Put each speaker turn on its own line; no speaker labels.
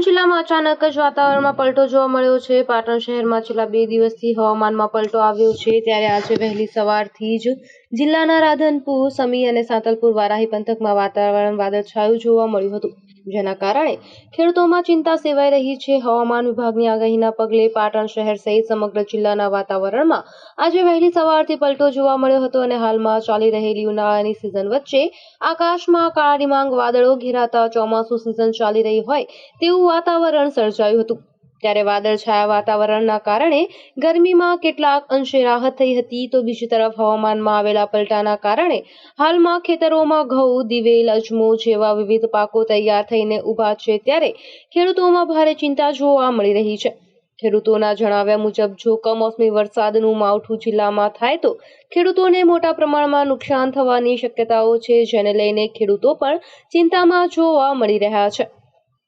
જિલ્લામાં અચાનક જ વાતાવરણમાં પલટો જોવા મળ્યો છે. પાટણ શહેરમાં છેલ્લા બે દિવસથી હવામાનમાં પલટો આવ્યો છે. ત્યારે આજે વહેલી સવારથી જ જિલ્લાના રાધનપુર, સમી અને સાંતલપુર વારાહી પંથકમાં વાતાવરણ વાદળછાયું જોવા મળ્યું હતું. જેના કારણે ખેડૂતોમાં ચિંતા સેવાઈ રહી છે. હવામાન વિભાગની આગાહીના પગલે પાટણ શહેર સહિત સમગ્ર જિલ્લાના વાતાવરણમાં આજે વહેલી સવારથી પલટો જોવા મળ્યો હતો અને હાલમાં ચાલી રહેલી ઉનાળાની સિઝન વચ્ચે આકાશમાં કાળા ડિમાંગ વાદળો ઘેરાતા ચોમાસું સિઝન ચાલી રહી હોય તેવું વાતાવરણ સર્જાયું હતું. ત્યારે વાદળછાયા વાતાવરણના કારણે ગરમીમાં કેટલાક અંશે રાહત થઈ હતી. તો બીજી તરફ હવામાનમાં આવેલા પલટાના કારણે હાલમાં ખેતરોમાં ઘઉં, દિવેલ, અજમો જેવા વિવિધ પાકો તૈયાર થઈને ઊભા છે ત્યારે ખેડૂતોમાં ભારે ચિંતા જોવા મળી રહી છે. ખેડૂતોના જણાવ્યા મુજબ, જો કમોસમી વરસાદનું માવઠું જિલ્લામાં થાય તો ખેડૂતોને મોટા પ્રમાણમાં નુકસાન થવાની શક્યતાઓ છે, જેને લઈને ખેડૂતો પણ ચિંતામાં જોવા મળી રહ્યા છે.